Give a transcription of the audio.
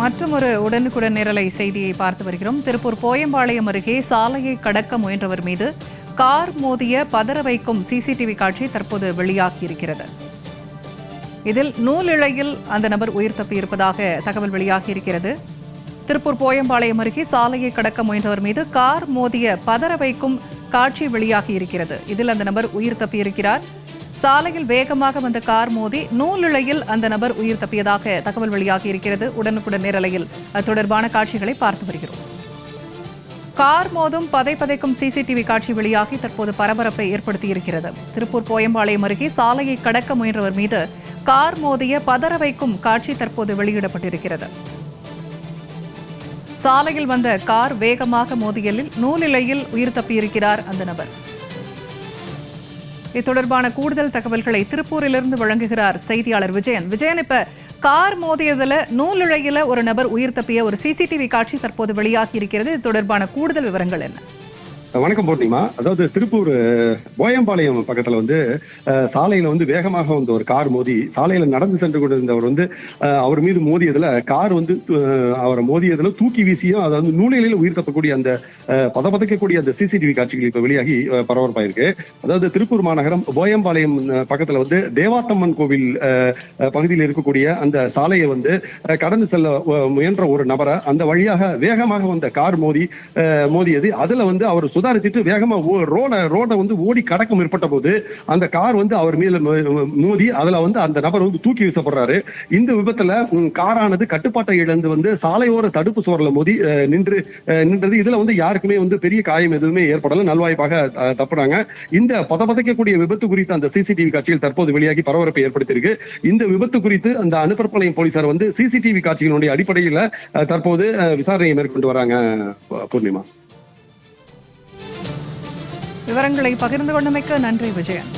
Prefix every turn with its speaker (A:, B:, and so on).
A: மற்றும் ஒரு உடனுக்குடன் நிரலை செய்தியை பார்த்து வருகிறோம். திருப்பூர் போயம்பாளையம் அருகே சாலையை கடக்க முயன்றவர் மீது கார் மோதிய பதற வைக்கும் சிசிடிவி காட்சி தற்போது வெளியாகியிருக்கிறது. இதில் நூலிழையில் அந்த நபர் உயிர் தப்பியிருப்பதாக தகவல் வெளியாகியிருக்கிறது. திருப்பூர் போயம்பாளையம் அருகே சாலையை கடக்க முயன்றவர் மீது கார் மோதிய பதற வைக்கும் காட்சி வெளியாகியிருக்கிறது. இதில் அந்த நபர் உயிர் தப்பியிருக்கிறார். சாலையில் வேகமாக வந்த கார் மோதி நூலிழையில் அந்த நபர் உயிர் தப்பியதாக தகவல் வெளியாகி இருக்கிறது உடனுக்குடன் நேரலையில் அது தொடர்பான காட்சிகளை பார்த்து வருகிறோம். கார் மோதும் பதை பதைக்கும் சிசிடிவி காட்சி வெளியாகி தற்போது பரபரப்பை ஏற்படுத்தியிருக்கிறது. திருப்பூர் போயம்பாளையம் அருகே சாலையை கடக்க முயன்றவர் மீது கார் மோதிய பதற வைக்கும் காட்சி தற்போது வெளியிடப்பட்டிருக்கிறது. சாலையில் வந்த கார் வேகமாக மோதியலில் நூலிலையில் உயிர் தப்பியிருக்கிறார் அந்த நபர். இது தொடர்பான கூடுதல் தகவல்களை திருப்பூரிலிருந்து வழங்குகிறார் செய்தியாளர் விஜயன். விஜயன் இப்ப கார் மோதியதுல நூலிழையில ஒரு நபர் உயிர் தப்பிய ஒரு சிசிடிவி காட்சி தற்போது வெளியாகி இருக்கிறது. இது தொடர்பான கூடுதல் விவரங்கள் என்ன?
B: வணக்கம் பூர்ணிமா அதாவது திருப்பூர் போயம்பாளையம் பக்கத்துல வந்து சாலையில வந்து வேகமாக வந்த ஒரு கார் மோதி சாலையில நடந்து சென்று கொண்டிருந்தவர் வந்து அவர் மீது மோதியதுல கார் வந்து அவரை மோதியதுல தூக்கி வீசியும் அதை வந்து நூலிலையில் உயிர் தப்பக்கூடிய அந்த அஹ், அந்த சிசிடிவி காட்சிகள் இப்ப வெளியாகி பரபரப்பாயிருக்கு. அதாவது திருப்பூர் மாநகரம் போயம்பாளையம் பக்கத்துல வந்து தேவாத்தம்மன் கோவில் அஹ், பகுதியில் இருக்கக்கூடிய அந்த சாலையை வந்து கடந்து செல்ல முயன்ற ஒரு நபரை அந்த வழியாக வேகமாக வந்த கார் மோதி அஹ், மோதியது. அதுல வந்து அவர் சுதாரிச்சுட்டு வேகமா ரோட ரோட வந்து ஓடி கடக்க முற்பட்ட போது அந்த கார் வந்து அவர் மீது மோதி அதுல வந்து அந்த நபர் வந்து தூக்கி வீசப்படுறாரு. இந்த விபத்துல காரானது கட்டுப்பாட்டை இழந்து வந்து சாலையோர தடுப்பு சுவரில் மோதி நின்று அஹ், நின்றது. இதுல வந்து யாருக்குமே வந்து பெரிய காயம் எதுவுமே ஏற்படல. நல்வாய்ப்பாக தப்புறாங்க. இந்த பதபதைக்கக்கூடிய விபத்து குறித்து அந்த சிசிடிவி காட்சிகள் தற்போது வெளியாகி பரபரப்பை ஏற்படுத்தியிருக்கு. இந்த விபத்து குறித்து அந்த அனுப்பற்பாளையம் போலீசார் வந்து சிசிடிவி காட்சிகளுடைய அடிப்படையில் தற்போது விசாரணையை மேற்கொண்டு வராங்க பூர்ணிமா.
A: விவரங்களை பகிர்ந்து கொண்டமைக்கு நன்றி விஜயன்.